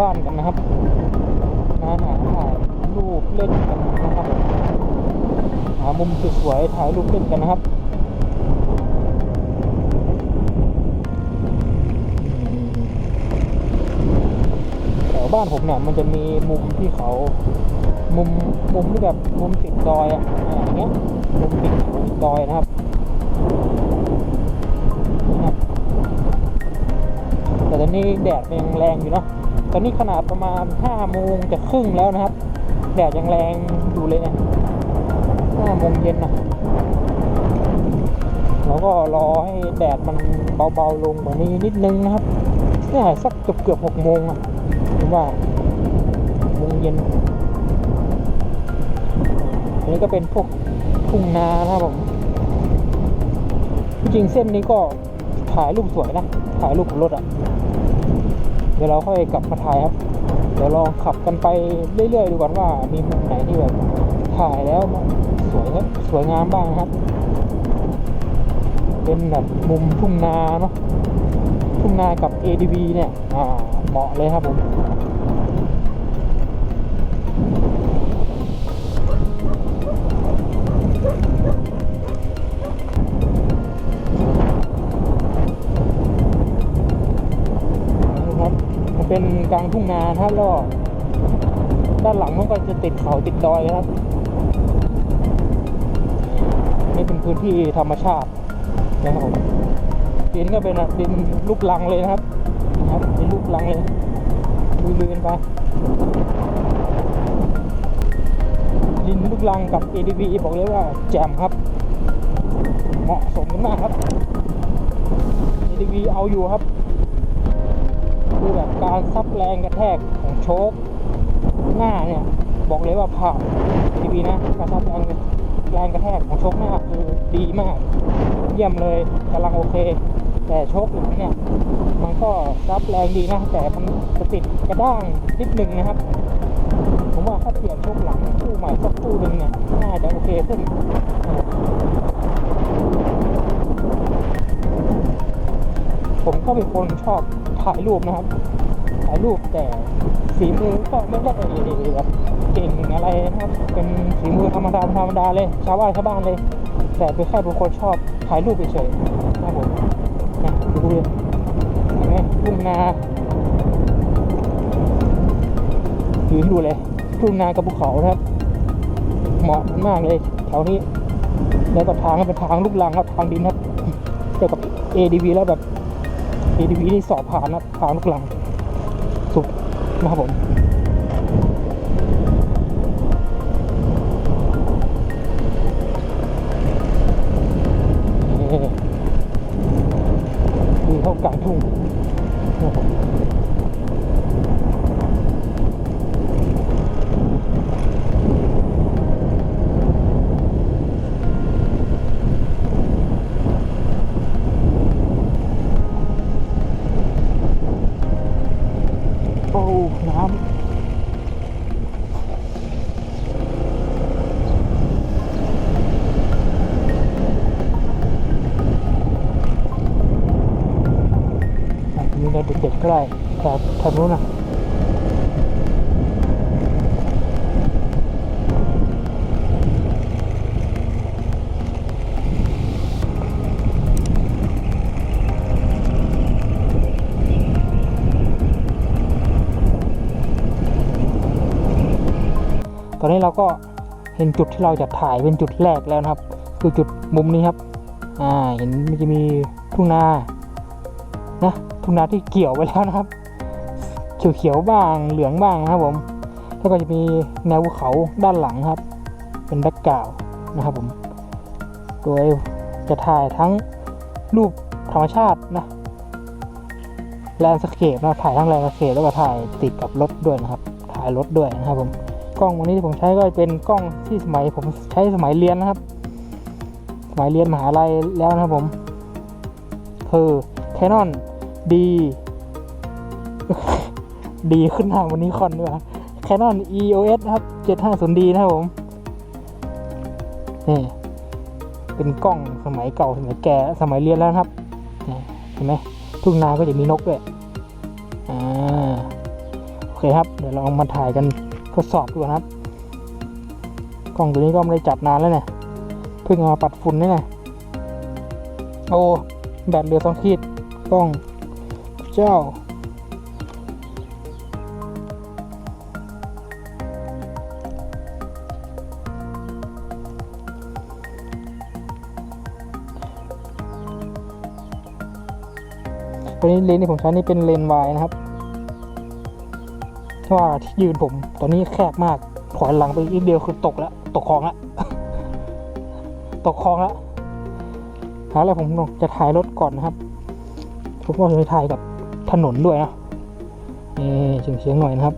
บ้านกันนะครับมาหาถ่ายรูปเล่นกันนะครับหามุมสวยๆถ่ายรูปเล่นกันนะครับแถวบ้านผมเนี่ยมันจะมีมุมที่เขา มุมมุมที่แบบมุมติดดอยอะอ่าอย่างเงี้ยมุมติดติดดอยนะครับนะครับแต่ตอนนี้แดดยังแรงอยู่เนาะ ตอนนี้ขนาดประมาณห้าโมงจะครึ่งแล้วนะครับ แดดยังแรงอยู่เลยเนี่ยห้าโมงเย็นนะเราก็รอให้แดดมันเบาๆลงกว่านี้นิดนึงนะครับเนี่ยสักเกือบเกือบหกโมงอะผมว่าโมงเย็นอันนี้ก็เป็นพวกทุ่งนานะครับผมจริงเส้นนี้ก็ถ่ายรูปสวยนะ ถ่ายรูปของรถอะ่ะ เดี๋ยวเราค่อยกลับมาถ่ายครับ เดี๋ยวลองขับกันไปเรื่อยๆดูก่อนว่ามีมุมไหนที่แบบถ่ายแล้วสวยครับสวยงามบ้างครับ เป็นแบบมุมทุ่งนาเนาะทุ่งนากับ ADV เนี่ย อ่า เหมาะเลยครับผม กลางทุ่งนานะครับแล้วด้านหลังมันก็จะติดเขาติดดอยครับ นี่เป็นพื้นที่ธรรมชาตินะครับผมดินก็เป็นดินลูกลังเลยนะครับนะครับเป็นลูกลังเลยลุยๆกันไปดินลูกลังกับ ADV บอกเลยว่าแจ่มครับ เหมาะสมกันมากครับ ADV เอาอยู่ครับ คือแบบการซับแรงกระแทกของโชคหน้าเนี่ย บอกเลยว่าผ่านดีๆนะการซับแรงแรงกระแทกของโชคหน้าคือดีมาก เยี่ยมเลยกำลังโอเค แต่โชคหลังเนี่ย มันก็ซับแรงดีนะ แต่มันจะติดกระด้างนิดนึงนะครับ ผมว่าถ้าเปลี่ยนโชคหลังคู่ใหม่สักคู่หนึ่งเนี่ยน่าจะโอเคขึ้น ผมก็เป็นคนชอบถ่ายรูปนะครับ ถ่ายรูปแต่ฝีมือก็ไม่ได้แบบเก่งอะไรนะครับ เป็นฝีมือธรรมดาธรรมดาเลย ชาวบ้านชาวบ้านเลย แต่เป็นแค่เป็นคนชอบถ่ายรูปเฉยๆนะผมนะดูเลยเห็นไหมทุ่งนายืนดูเลยทุ่งนากับภูเขานะครับ เหมาะมากเลยแถวนี้แล้วก็ทางเป็นทางลูกลังครับทางดินครับเจอกับ ADV แล้วแบบ ATV นี่สอบผ่านนะผ่านลูกลังสุดนะครับผม มีเราเด็กๆก็ได้แต่ทางนู้นนะตอนนี้เราก็เห็นจุดที่เราจะถ่ายเป็นจุดแรกแล้วนะครับ คือจุดมุมนี้ครับ อ่า เห็นมันจะมีทุ่งนา นะทุ่งนาที่เกี่ยวไว้แล้วนะครับ เขียวๆบ้างเหลืองบ้างนะครับผมแล้วก็จะมีแนวภูเขาด้านหลังครับ เป็นแบ็กกราวนะครับผม โดยจะถ่ายทั้งรูปธรรมชาตินะแลนด์สเคปนะถ่ายทั้งแลนด์สเคปแล้วก็ถ่ายติดกับรถด้วยนะครับ ถ่ายรถด้วยนะครับผมกล้องวันนี้ที่ผมใช้ก็เป็นกล้องที่สมัยผมใช้สมัยเรียนนะครับ สมัยเรียนมหาลัยแล้วนะครับผมคือ Canon D ดีขึ้นทางวันนี้คอนด้วยครับ Canon EOS นะครับ 750D นะครับผม นี่ เป็นกล้องสมัยเก่า สมัยแก่สมัยเรียนแล้วครับเห็นไหมทุ่งนาก็จะมีนกด้วยอ่าโอเคครับ เดี๋ยวเราลองมาถ่ายกันทดสอบดูนะครับ กล้องตัวนี้ก็ไม่ได้จับนานแล้วเนี่ย เพิ่งเอามาปัดฝุ่นนี่ไงโอ้ แบตเหลือสองขีด กล้องเจ้า ตัวนี้เลนที่ผมใช้นี่เป็นเลนวายนะครับว่าที่ยืนผมตอนนี้แคบมากถอยหลังไปอีกเดียวคือตกแล้ว ตกคลองแล้ว ตกคลองแล้วหาอะไรผมจะถ่ายรถก่อนนะครับ พวก็จะถ่ายกับถนนด้วยนะนี่เฉียงเฉียงๆหน่อยนะครับ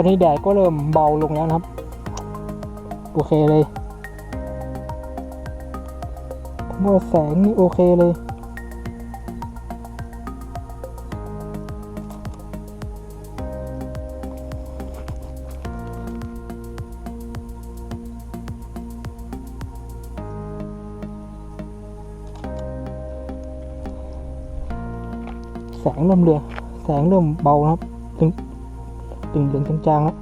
อนนี้แดดก็เริ่มเบาลงแล้วนะครับ โอเคเลยว่าแสงนี่โอเคเลยแสงเริ่มเรือแสงเริ่มเบาครับ ตึงเหลืองจางๆแล้ว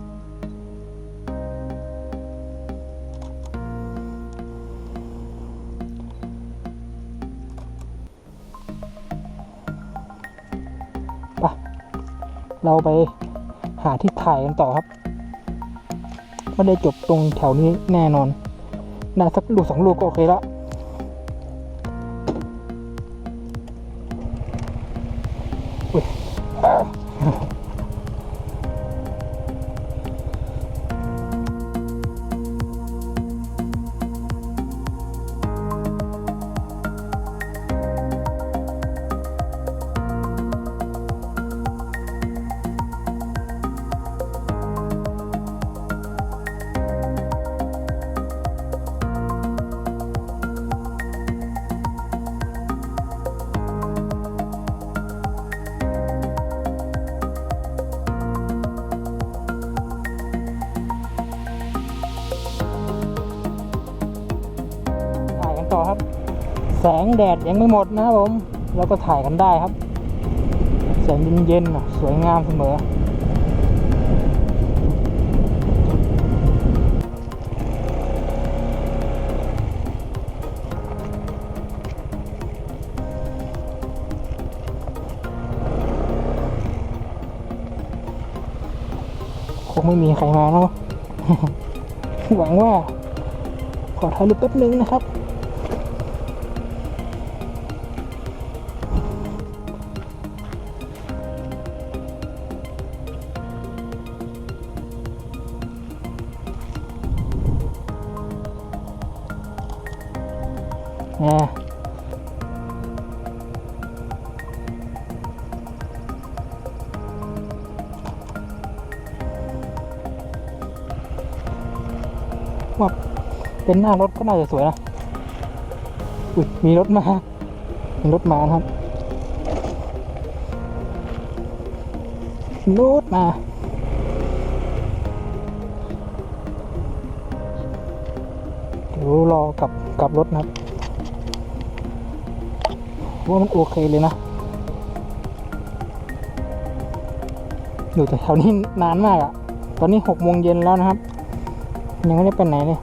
ไปเราไปหาที่ถ่ายกันต่อครับ ไม่ได้จบตรงแถวนี้แน่นอน น่าสักลูกสองลูกก็โอเคแล้ว อครับ แสงแดดยังไม่หมดนะครับผมแล้วก็ถ่ายกันได้ครับแสงเย็นๆสวยงามเสมอคงไม่มีใครมาแล้วหวังว่า ขอถ่ายรูปแป๊บนึงนะครับ ว่าเป็นหน้ารถก็น่าจะสวยนะอุ้ยมีรถมามีรถมาครับรถมาเดี๋ยวรอกลับกลับรถนะครับว่ามันโอเคเลยนะอยู่แต่แถวนี้นานมากอะ่ะตอนนี้หกโมงเย็นแล้วนะครับ ยังไม่ได้ไปไหนเลย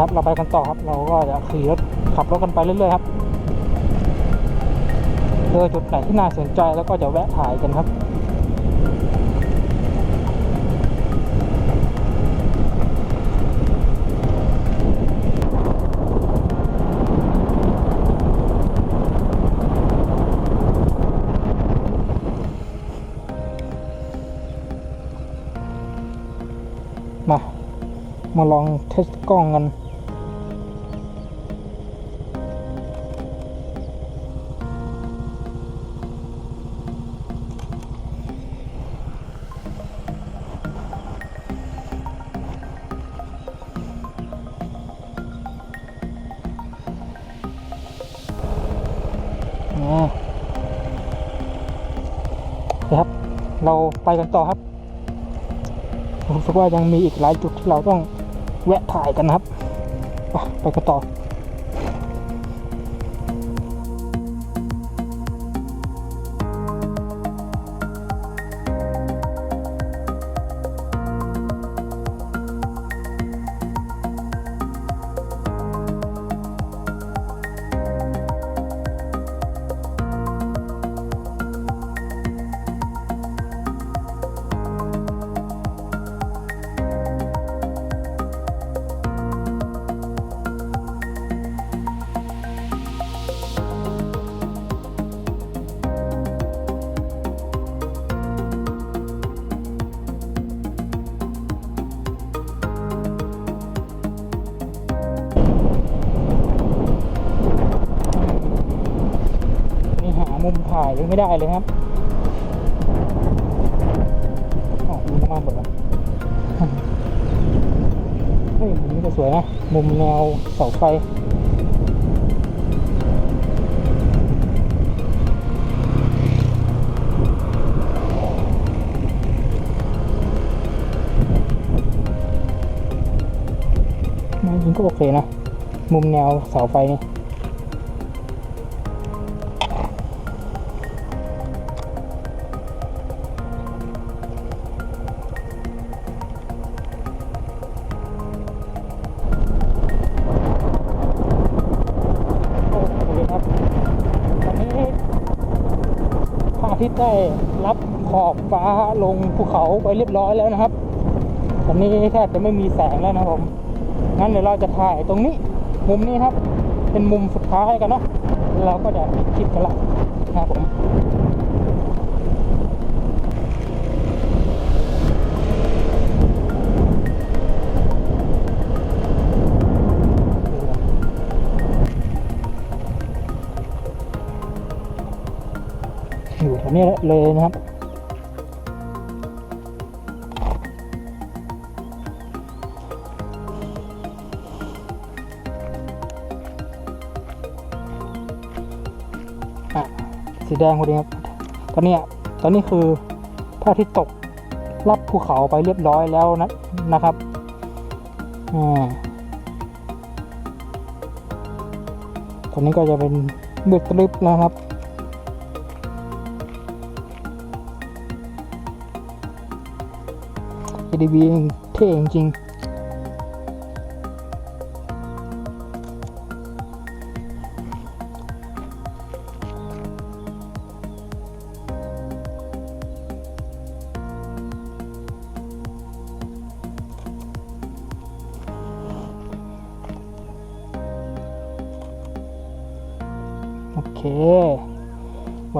นะครับ เราไปกันต่อครับ เราก็จะขี่รถขับรถกันไปเรื่อยๆครับเจอจุดไหนที่น่าสนใจแล้วก็จะแวะถ่ายกันครับมา มาลองเทสกล้องกัน นะครับ เราไปกันต่อครับผมรู้สึกว่ายังมีอีกหลายจุดที่เราต้องแวะถ่ายกันนะครับ ไปกันต่อ ถ่ายยังไม่ได้เลยครับออมุมมันหมดแล้วเฮ้ยมุมนี้ก็สวยนะ มุมแนวเสาไฟมาจริงก็โอเคนะ มุมแนวเสาไฟนี่ ฟ้าลงภูเขาไปเรียบร้อยแล้วนะครับ ตอนนี้แทบจะไม่มีแสงแล้วนะผม งั้นเดี๋ยวเราจะถ่ายตรงนี้ มุมนี้ครับ เป็นมุมสุดท้ายกันเนาะ เราก็จะปิดคลิปกันละนะครับผมอยู่แถวนี้เลยนะครับ แดงพอดีครับตอนนี้ตอนนี้คือพระอาทิตย์ตกรับภูเขาไปเรียบร้อยแล้วนะนะครับอ่าตอนนี้ก็จะเป็นมืดตรึบแล้วครับ ADV เท่จริง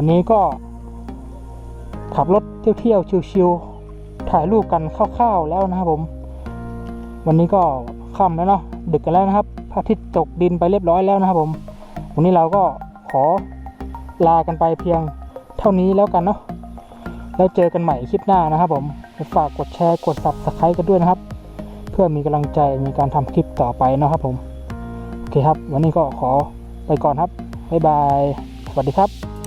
วันนี้ก็ขับรถเที่ยวๆชิวๆถ่ายรูปกันคร่าวๆแล้วนะครับผม วันนี้ก็ค่ำแล้วเนาะดึกกันแล้วนะครับพระอาทิตย์ตกดินไปเรียบร้อยแล้วนะครับผม วันนี้เราก็ขอลากันไปเพียงเท่านี้แล้วกันเนาะแล้วเจอกันใหม่คลิปหน้านะครับผมฝากกดแชร์กด subscribe กันด้วยนะครับ เพื่อมีกำลังใจในการทำคลิปต่อไปนะครับผมโอเคครับ วันนี้ก็ขอไปก่อนครับบ๊ายบาย สวัสดีครับ